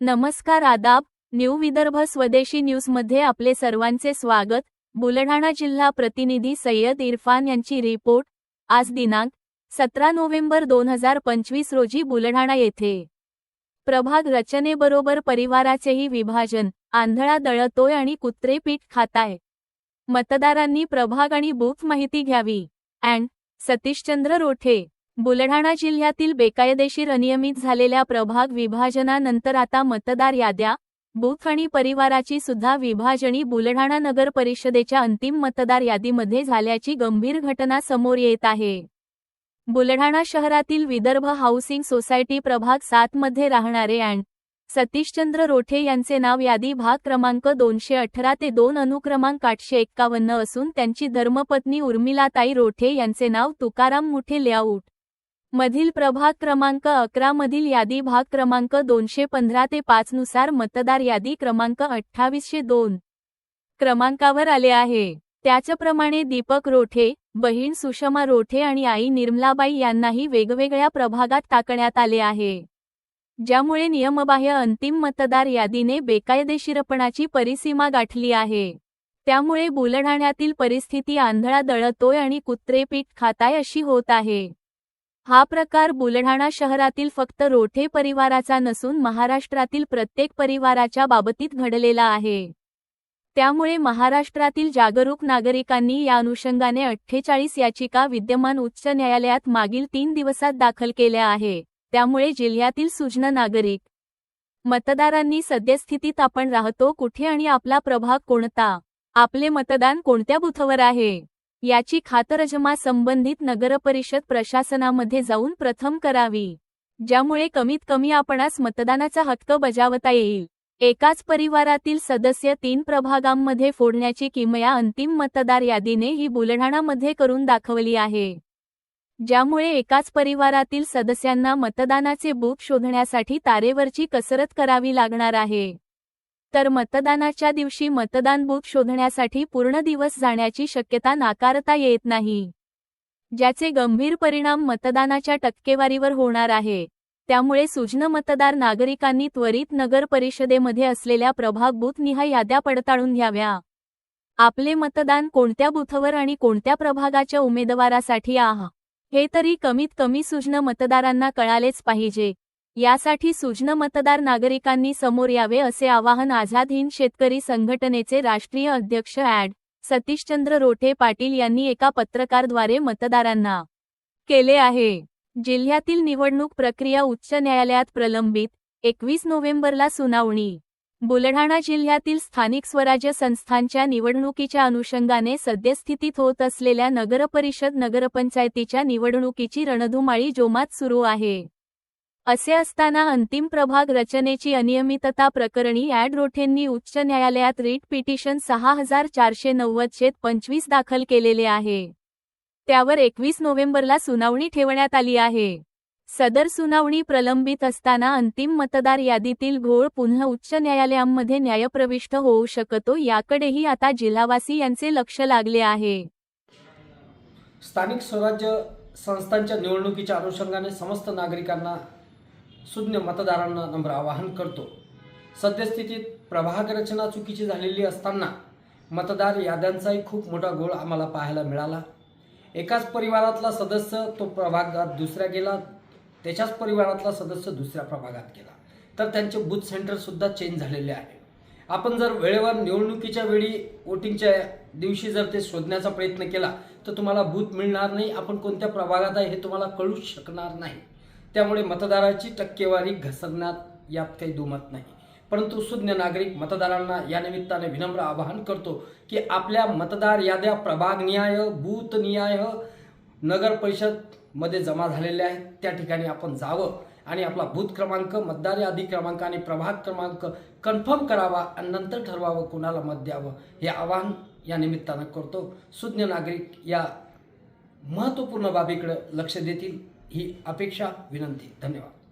नमस्कार आदाब न्यू विदर्भ स्वदेशी न्यूजमध्ये आपले सर्वांचे स्वागत. बुलढाणा जिल्हा प्रतिनिधी सय्यद इरफान यांची रिपोर्ट. आज दिनांक सतरा नोव्हेंबर दोन हजार पंचवीस रोजी बुलढाणा येथे. प्रभाग रचनेबरोबर परिवाराचेही विभाजन आंधळा दळतोय आणि कुत्रे पीठ खाताय. मतदारांनी प्रभाग आणि बूथ माहिती घ्यावी. अँड. सतीशचंद्र रोठे बुलढाणा जिल्ह्यातील बेकायदेशीर अनियमित झालेल्या प्रभाग विभाजनानंतर आता मतदार याद्या बूथ आणि परिवाराची सुद्धा विभाजणी बुलढाणा नगर परिषदेच्या अंतिम मतदार यादीमध्ये झाल्याची गंभीर घटना समोर येत आहे. बुलढाणा शहरातील विदर्भ हाऊसिंग सोसायटी प्रभाग सात मध्ये राहणारे अँड. सतीशचंद्र रोठे यांचे नाव यादी भाग क्रमांक दोनशे अठरा ते दोन अनुक्रमांक आठशे एक्कावन्न असून त्यांची धर्मपत्नी उर्मिलाताई रोठे यांचे नाव तुकाराम मुठे लेआउट. मधील प्रभाग क्रमांक अकरा मधील यादी भाग क्रमांक दोनशे पंधरा ते पाच नुसार मतदार यादी क्रमांक अठ्ठावीसशे दोन. क्रमांकावर आले आहे. त्याचप्रमाणे दीपक रोठे बहीण सुषमा रोठे आणि आई निर्मलाबाई यांनाही वेगवेगळ्या प्रभागात टाकण्यात आले आहे. ज्यामुळे नियमबाह्य अंतिम मतदार यादीने बेकायदेशीरपणाची परिसीमा गाठली आहे. त्यामुळे बुलढाण्यातील परिस्थिती आंधळा दळतोय आणि कुत्रेपीठ खाताय अशी होत आहे. हा प्रकार बुलढाणा शहरातील फक्त रोठे परिवाराचा नसून महाराष्ट्रातील प्रत्येक परिवाराच्या बाबतीत घडलेला आहे. त्यामुळे महाराष्ट्रातील जागरूक नागरिकांनी या अनुषंगाने अठ्ठेचाळीस याचिका विद्यमान उच्च न्यायालयात मागील तीन दिवसात दाखल केल्या आहे. त्यामुळे जिल्ह्यातील सुजन नागरिक मतदारांनी सद्यस्थितीत आपण राहतो कुठे आणि आपला प्रभाग कोणता? आपले मतदान कोणत्या बुथवर आहे? याची खातरजमा संबंधित नगरपरिषद प्रशासनामध्ये जाऊन प्रथम करावी ज्यामुळे कमीत कमी आपणास मतदानाचा हक्क बजावता येईल. एकाच परिवारातील सदस्य तीन प्रभागांमध्ये फोडण्याची किमया अंतिम मतदार यादीने ही बुलढाणामध्ये करून दाखवली आहे. ज्यामुळे एकाच परिवारातील सदस्यांना मतदानाचे बूक शोधण्यासाठी तारेवरची कसरत करावी लागणार आहे. तर मतदानाच्या दिवशी मतदान बूक शोधण्यासाठी पूर्ण दिवस जाण्याची शक्यता नाकारता येत नाही. ज्याचे गंभीर परिणाम मतदानाच्या टक्केवारीवर होणार आहे. त्यामुळे सुज्ञ मतदार नागरिकांनी त्वरित नगर परिषदेमध्ये असलेल्या प्रभाग बूथनिहाय याद्या पडताळून घ्याव्या. आपले मतदान कोणत्या बूथवर आणि कोणत्या प्रभागाच्या उमेदवारासाठी आहा? हे तरी कमीत कमी सुज्ञ मतदारांना कळालेच पाहिजे. यासाठी सुज्ञ मतदार नागरिकांनी समोर यावे असे आवाहन आझाद हिंद शेतकरी संघटनेचे राष्ट्रीय अध्यक्ष ॲड. सतीशचंद्र रोठे पाटील यांनी एका पत्रकारद्वारे मतदारांना केले आहे. जिल्ह्यातील निवडणूक प्रक्रिया उच्च न्यायालयात प्रलंबित एकवीस नोव्हेंबरला सुनावणी. बुलढाणा जिल्ह्यातील स्थानिक स्वराज्य संस्थांच्या निवडणुकीच्या अनुषंगाने सद्यस्थितीत होत असलेल्या नगरपरिषद नगरपंचायतीच्या निवडणुकीची रणधुमाळी जोमात सुरू आहे. असे असताना अंतिम प्रभाग रचनेची अनियमितता प्रकरणी ॲड रोठेंनी उच्च न्यायालयात रीट पिटिशन सहा हजार चारशे नव्वद शेत पंचवीस दाखल केलेले आहे. त्यावर एकवीस नोव्हेंबरला सुनावणी ठेवण्यात आली आहे. सदर सुनावणी प्रलंबित असताना अंतिम मतदार यादीतील घोळ पुन्हा उच्च न्यायालयांमध्ये न्यायप्रविष्ट होऊ शकतो याकडेही आता जिल्हावासी यांचे लक्ष लागले आहे. स्थानिक स्वराज्य संस्थांच्या निवडणुकीच्या अनुषंगाने समस्त नागरिकांना सुज्ञ मतदारांना नम्र आवाहन करतो. सद्यस्थितीत प्रभाग रचना चुकीची झालेली असताना मतदार याद्यांचाही खूप मोठा गोळ आम्हाला पाहायला मिळाला. एकाच परिवारातला सदस्य तो प्रभागात दुसऱ्या गेला त्याच्याच परिवारातला सदस्य दुसऱ्या प्रभागात गेला. तर त्यांचे बूथ सेंटरसुद्धा चेंज झालेले आहे. आपण जर वेळेवर निवडणुकीच्या वेळी वोटिंगच्या दिवशी जर ते शोधण्याचा प्रयत्न केला तर तुम्हाला बूथ मिळणार नाही आपण कोणत्या प्रभागात आहे हे तुम्हाला कळूच शकणार नाही. त्यामुळे मतदाराची टक्केवारी घसरण्यात यात काही दुमत नाही. परंतु सुज्ञ नागरिक मतदारांना या निमित्ताने विनम्र आवाहन करतो की आपल्या मतदार याद्या प्रभागनिहाय बूथनिहाय नगर परिषदमध्ये जमा झालेल्या आहेत. त्या ठिकाणी आपण जावं आणि आपला बूथ क्रमांक मतदार यादी क्रमांक आणि प्रभाग क्रमांक कन्फर्म करावा आणि नंतर ठरवावं कुणाला मत द्यावं हे आवाहन या निमित्तानं करतो. सुज्ञ नागरिक या महत्त्वपूर्ण बाबीकडे लक्ष देतील. ही अपेक्षा विनंती. धन्यवाद.